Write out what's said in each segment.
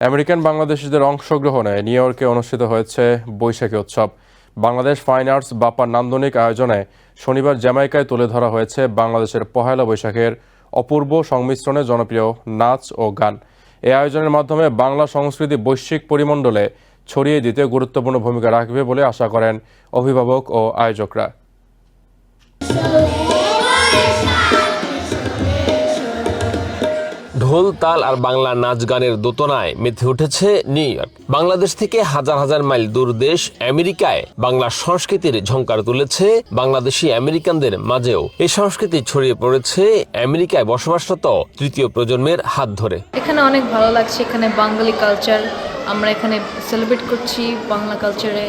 American বাংলাদেশিদের অংশগ্রহণে new ইয়র্কে অনুষ্ঠিত হয়েছে বৈশাখী উৎসব। বাংলাদেশ ফাইন আর্টস বাপার নান্দনিক আয়োজনে শনিবার জ্যামাইকায় তুলে ধরা হয়েছে বাংলাদেশের পহেলা বৈশাখের অপূর্ব সংমিশ্রণে জনপ্রিয় নাচ ও গান। এই আয়োজনের মাধ্যমে বাংলা সংস্কৃতি বৈশ্বিক পরিমণ্ডলে ছড়িয়ে দিতে গুরুত্বপূর্ণ ভূমিকা রাখবে বলে আশা করেন অভিভাবক ও আয়োজকরা। ঢোল তাল আর বাংলা নাচ গানের দোতনায় মেতে উঠেছে নিউ ইয়র্ক। বাংলাদেশ থেকে হাজার হাজার মাইল দূর দেশ আমেরিকায় বাংলা সংস্কৃতির ঝংকার তুলেছে বাংলাদেশি আমেরিকানদের মাঝেও। এই সংস্কৃতি ছড়িয়ে পড়েছে আমেরিকায় বসবাসরত তৃতীয় প্রজন্মের হাত ধরে। এখানে অনেক ভালো লাগছে এখানে বাঙালি কালচার আমরা এখানে সেলিব্রেট করছি বাংলা কালচারে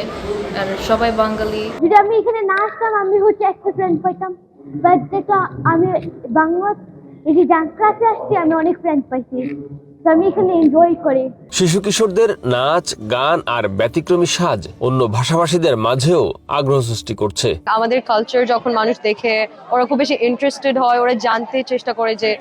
আর সবাই বাঙালি। যদি আমি এখানে না আসতাম আমি হচ্ছে একটা ফ্রেন্ড পাইতাম বাট যেটা আমি বাংলা এই যে ডান্স ক্লাসে আসছি আমি অনেক ফ্রেন্ড পাইছি। আমি এখানে এনজয় করি। শিশু কিশোরদের নাচ গান আর ব্যতিক্রমী সাজ অন্য ভাষাভাষীদের মাঝেও আগ্রহ সৃষ্টি করছে। আমাদের কালচার যখন মানুষ দেখে ওরা খুব বেশি ইন্টারেস্টেড হয় ওরা জানতে চেষ্টা করে যে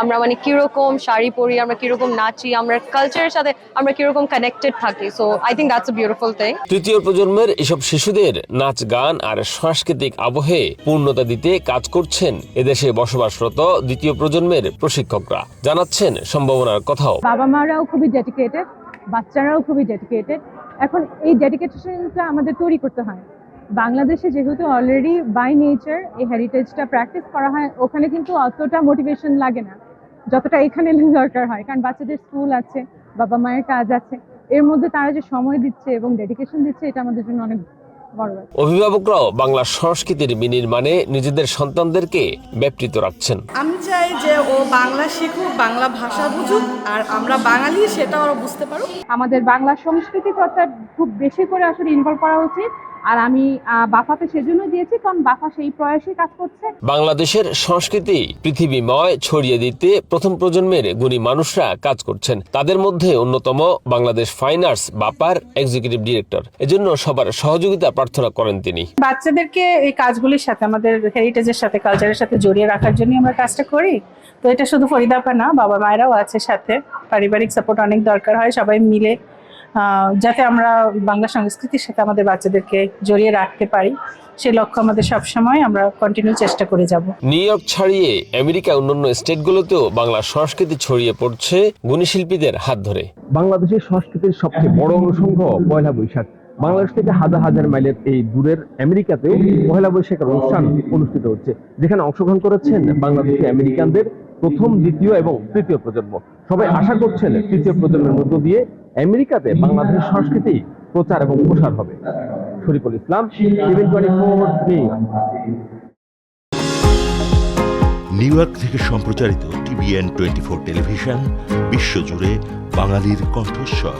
আমরা মানে কীরকম শাড়ি পরি আমরা কীরকম নাচি আমরা কালচারের সাথে আমরা কীরকম কানেক্টেড থাকি। So I think that's a beautiful thing তৃতীয় প্রজন্মের এসব শিশুদের নাচ গান আর সাংস্কৃতিক আবহে পূর্ণতা দিতে কাজ করছেন এদেশে বসবাসরত দ্বিতীয় প্রজন্মের প্রশিক্ষকরা। জানাচ্ছেন সম্ভাবনার কথাও। বাবা মারাও খুবই ডেডিকেটেড বাচ্চারাও খুবই ডেডিকেটেড এখন এই ডেডিকেশনটা আমাদের তৈরি করতে হয়। বাংলাদেশে যেহেতু অলরেডি বাই নেচার এই হেরিটেজটা প্র্যাকটিস করা হয় ওখানে কিন্তু অতটা মোটিভেশন লাগে না। যতটা এখানে দরকার হয়। কারণ বাচ্চাদের স্কুল আছে বাবা মায়ের কাজ আছে। এর মধ্যে তারা যে সময় দিচ্ছে এবং ডেডিকেশন দিচ্ছে এটা আমাদের জন্য অনেক বড় অভিভাবকরাও বাংলা সংস্কৃতির বিনির্মাণে নিজেদের সন্তানদেরকে ব্যাপৃত রাখছেন। আমি চাই যে ও বাংলা শিখুক বাংলা ভাষা বুঝুক আর আমরা বাঙালি সেটা ওরা বুঝতে পারুক। আমাদের বাংলা সংস্কৃতি চর্চা খুব বেশি করে আসলে ইনভলভ করা উচিত। আর আমি বাফাতে সেজন্য দিয়েছি কারণ বাফা সেই প্রয়াসে কাজ করছে। বাংলাদেশের সংস্কৃতি পৃথিবীময় ছড়িয়ে দিতে প্রথম প্রজন্মের গুণী মানুষরা কাজ করছেন। তাদের মধ্যে অন্যতম বাংলাদেশ ফাইন আর্টস বাপার এক্সিকিউটিভ ডিরেক্টর এজন্য সবার সহযোগিতা প্রার্থনা করেন তিনি। বাচ্চাদেরকে এই কাজগুলির সাথে আমাদের হেরিটেজের সাথে কালচারের সাথে জড়িয়ে রাখার জন্য আমরা কাজটা করি। তো এটা শুধু ফরিদাপা না বাবা মায়েরাও আছে সাথে। পারিবারিক সাপোর্ট অনেক দরকার হয় সবাই মিলে যাতে আমরা বাংলা সংস্কৃতির সাথে আমাদের বাচ্চাদেরকে জড়িয়ে রাখতে পারি সেই লক্ষ্য আমাদের সবসময় আমরা কন্টিনিউ চেষ্টা করে যাব। নিউ ইয়র্ক ছাড়িয়ে আমেরিকা অন্যান্য স্টেটগুলোতেও বাংলা সংস্কৃতি ছড়িয়ে পড়ছে গুণী শিল্পীদের হাত ধরে। বাংলাদেশের সংস্কৃতির সবচেয়ে বড় অনুষঙ্গ পয়লা বৈশাখ। বাংলাদেশ থেকে হাজার হাজার মাইলের এই দূরের আমেরিকাতেও পয়লা বৈশাখের অনুষ্ঠান অনুষ্ঠিত হচ্ছে। যেখানে অংশগ্রহণ করেছেন বাংলাদেশি আমেরিকানদের প্রথম, দ্বিতীয় এবং তৃতীয় প্রজন্ম। সবাই আশা করছেন তৃতীয় প্রজন্মের মধ্য দিয়ে আমেরিকাতে বাংলাদেশের সংস্কৃতি প্রচার এবং প্রসার হবে। শরীফুল ইসলাম নিউ ইয়র্ক থেকে সম্প্রচারিত টিভিএন টোয়েন্টি ফোর টেলিভিশন বিশ্বজুড়ে বাঙালির কণ্ঠস্বর।